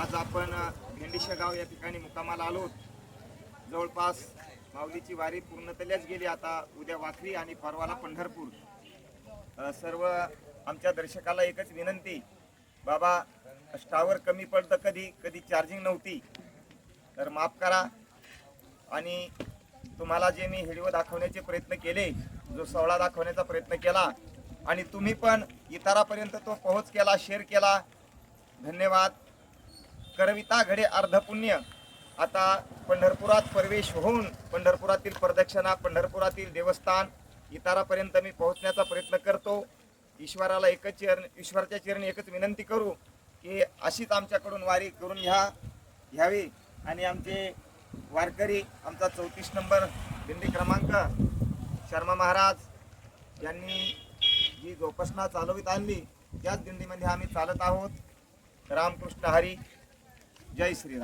आज आपण अ, गाव या ठिकाणी मुक्कामाला आलो जवळपास माऊलीची वारी पूर्णतल्याच गेली. आता उद्या वाखरी आणि परवाला पंढरपूर. सर्व आमच्या दर्शकाला एकच विनंती. बाबा स्टावर कमी पडतं कधी? कधी चार्जिंग नव्हती. तर माफ करा. आणि तुम्हाला जे मी व्हिडिओ दाखवण्याचे प्रयत्न केले जो सोहळा दाखवण्याचा प्रयत्न केला आणि तुम्ही पण इतरापर्यंत तो पोहोच केला शेअर केला धन्यवाद. करविता घडे अर्धपुण्य आता पंढरपुरात प्रवेश होऊन पंढरपुरातील प्रदक्षिणा पंढरपुरातील देवस्थान इतरापर्यंत मी पोहोचण्याचा प्रयत्न करतो. ईश्वराला एकच चरण ईश्वराच्या चरणी एकच विनंती करू की अशीच आमच्याकडून वारी करून घ्या घ्यावी. आणि आमचे वारकरी आमचा चौतीस नंबर दिंडी क्रमांक शर्मा महाराज यांनी जी जोपासना चालवित आणली त्याच दिंडीमध्ये आम्ही चालत आहोत. रामकृष्ण हरी. జై శ్రీరామ్.